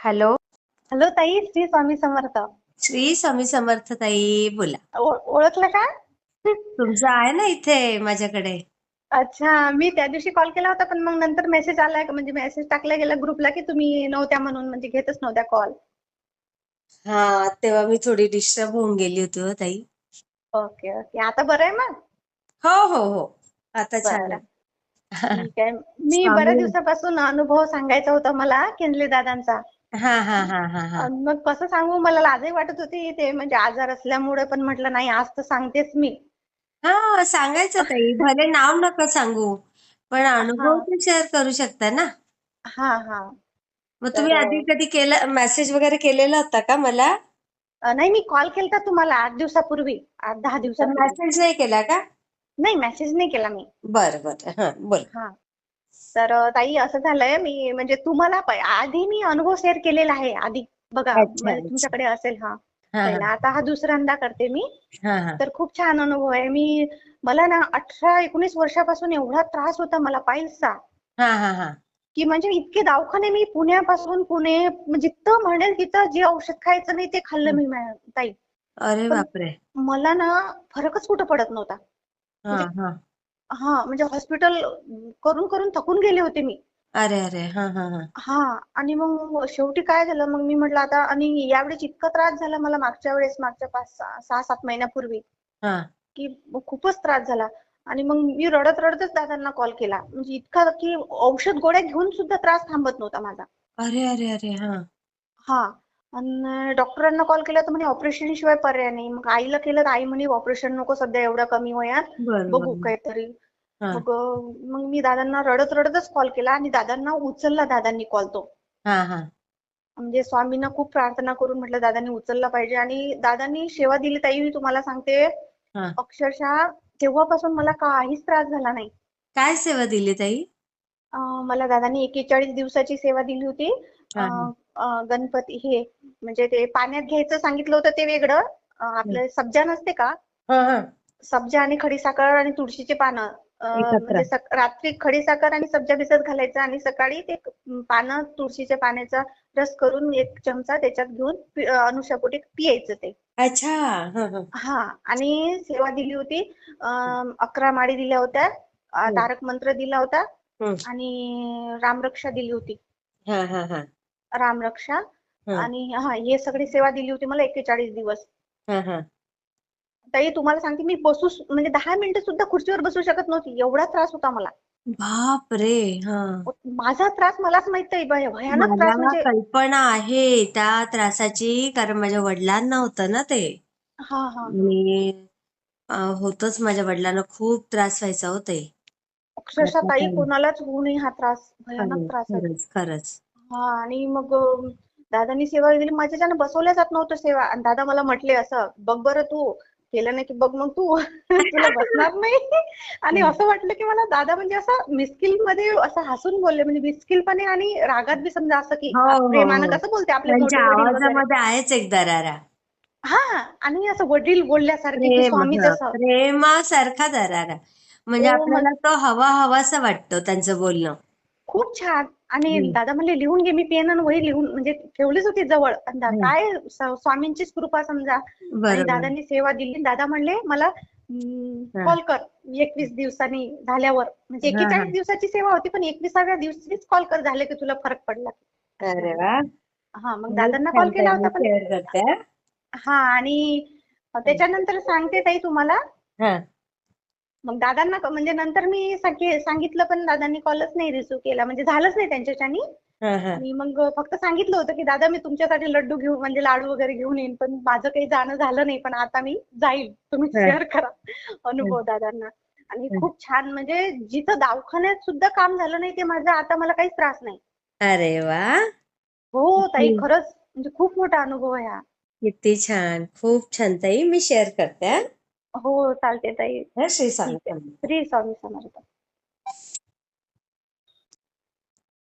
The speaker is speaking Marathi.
हॅलो. हॅलो ताई श्री स्वामी समर्थ. श्री स्वामी समर्थ ताई बोला. ओळखलं का? तुमचं आहे ना इथे माझ्याकडे. अच्छा मी त्या दिवशी कॉल केला होता पण मग नंतर मेसेज आलाय का म्हणजे मेसेज टाकला गेला ग्रुपला की तुम्ही नव्हत्या म्हणून म्हणजे घेतच नव्हत्या कॉल हा तेव्हा मी थोडी डिस्टर्ब होऊन गेली होती हो ताई. ओके ओके आता बरं आहे मग? हो हो हो. आता छान बरं. आहे. ठीक आहे. मी स्वामी- बऱ्याच दिवसापासून अनुभव सांगायचा होता मला केंद्रे दादांचा. हा हा हा हा हा. अन मग कसं सांगू? मला लाजही वाटत होती ते म्हणजे आजार असल्यामुळे पण म्हटलं नाही आज तर सांगतेच मी. हा सांगायचं ताई. भले नाव नका सांगू पण अनुभव हा. तर शेअर करू शकता ना? हा हा. मग तुम्ही तर- आधी कधी केलं मेसेज वगैरे केलेला होता का मला? अ, नाही मी कॉल केलता तुम्हाला आठ दिवसापूर्वी आठ दहा दिवसापूर्वी. मेसेज नाही केला का? नाही मेसेज नाही केला मी. बरं बरं. हा बोल. हा. तर ताई असं झालंय मी म्हणजे तुम्हाला आधी मी अनुभव शेअर केलेला आहे आधी. बघा म्हणजे. तुमच्याकडे असेल हा. हा आता हा दुसऱ्यांदा करते मी. तर खूप छान अनुभव आहे. मी मला ना अठरा एकोणीस वर्षापासून एवढा त्रास होता मला हा की म्हणजे इतके दवाखाने मी पुण्यापासून पुणे जिथं म्हणेल तिथं जे औषध खायचं नाही ते खाल्लं मी ताई. अरे बापरे. मला ना फरकच कुठं पडत नव्हता. हा म्हणजे हॉस्पिटल करून करून थकून गेले होते मी. अरे अरे हा हा हा. हा आणि मग शेवटी काय झालं मग मी म्हटलं आता आणि यावेळेस इतका त्रास झाला मला मागच्या वेळेस मागच्या पाच सहा सहा सात महिन्यापूर्वी. हा. की खूपच त्रास झाला. आणि मग मी रडत रडतच दादांना कॉल केला. म्हणजे इतका की औषध गोळ्या घेऊन सुद्धा त्रास थांबत नव्हता माझा. अरे अरे अरे हा. हा. आणि डॉक्टरांना कॉल केला तर म्हणे ऑपरेशन शिवाय पर्याय नाही. मग आईला केलं तर आई म्हणे ऑपरेशन नको सध्या एवढ्या कमी वयात बघू काहीतरी. मग मग मी दादांना रडत रडतच कॉल केला आणि दादांना उचलला दादांनी कॉल तो. म्हणजे स्वामींना खूप प्रार्थना करून म्हटलं दादांनी उचलला पाहिजे. आणि दादांनी सेवा दिली ताई मी तुम्हाला सांगते अक्षरशः तेव्हापासून मला काहीच त्रास झाला नाही. काय सेवा दिली ताई? मला दादांनी एकेचाळीस दिवसाची सेवा दिली होती. गणपती हे म्हणजे ते पाण्यात घ्यायचं सांगितलं होतं ते वेगळं. आपलं सब्जा नसते का? हा हा. सब्जा आणि खडीसाखर आणि तुळशीचे पानं. म्हणजे रात्री खडीसाखर आणि सब्जा भिजत घालायचं आणि सकाळी ते पानं तुळशीच्या पाण्याचा रस करून एक चमचा त्याच्यात घेऊन अनुशापोटी पियायचं ते. अच्छा. हा आणि सेवा दिली होती. अकरा माळी दिल्या होत्या. तारक मंत्र दिला होता. आणि रामरक्षा दिली होती. रामरक्षा. आणि हा हे सगळी सेवा दिली होती मला एकेचाळीस दिवस. ताई तुम्हाला सांगते मी बसू म्हणजे दहा मिनिटं सुद्धा खुर्चीवर बसू शकत नव्हती. एवढा त्रास होता मला. बाप रे हा माझा त्रास मलाच माहीत भयानक त्रास म्हणजे कल्पना आहे. त्या त्रासाची कारण माझ्या वडिलांना होतं ना ते. हा हा अं, होतच माझ्या वडिलांना. खूप त्रास व्हायचा हो ताई अक्षरशः ताई? कोणालाच होऊ नये हा त्रास. भयानक त्रास खरंच. हा आणि मग दादांनी सेवा दिली. माझ्याच्यानं बसवल्या जात नव्हतं सेवा. आणि दादा मला म्हटले असं बघ बरं तू केलं नाही की बघ मग तू. तुला बसणार नाही. आणि. असं वाटलं की मला दादा म्हणजे असं मिस्किलमध्ये असं हसून बोलले. म्हणजे मिस्किलपणे आणि रागात बी समजा असं की हो, हो, प्रेमानं हो. कसं बोलते आपले मोठे त्यांच्या वडील वगैरे. आवाजामध्ये आहेच एक दरारा. हा आणि असं वडील बोलल्यासारखे स्वामी जसं. प्रेमासारखा दरारा. म्हणजे आपल्याला तो हवा हवासा वाटतो त्यांचं बोलणं. खूप छान. आणि. दादा म्हणले लिहून घे मी पेन आणि वही लिहून म्हणजे ठेवलीच होती जवळ. काय स्वामींचीच कृपा समजा. आणि दादांनी सेवा दिली. दादा म्हणले मला. कॉल कर. एकवीस दिवसांनी झाल्यावर. म्हणजे. एकेचाळीस दिवसाची सेवा होती पण एकविसाव्या दिवशीच कॉल कर झाले की तुला फरक पडला. अरे हा मग दादांना कॉल केला होता पण हा. आणि त्याच्यानंतर सांगते ताई तुम्हाला. मग दादांना म्हणजे नंतर मी सांगे- सांगितलं पण दादांनी कॉलच नाही रिसिव्ह केला. म्हणजे झालंच नाही त्यांच्याच्यानी. हा हा. आणि मग फक्त सांगितलं होतं की दादा मी तुमच्यासाठी लड्डू घेऊन म्हणजे लाडू वगैरे घेऊन येईन पण माझं काही जाणं झालं नाही पण आता मी जाईल. तुम्ही. शेअर करा. अनुभव दादांना. आणि. खूप छान म्हणजे जिथं दवाखान्यात सुद्धा काम झालं नाही ते माझं आता मला काहीच त्रास नाही. अरे वा. हो ताई. खरंच म्हणजे खूप मोठा अनुभव आहे हा. किती छान. खूप छान ताई. मी शेअर करते हा. चालते ताई हा. श्री स्वामी समर्थ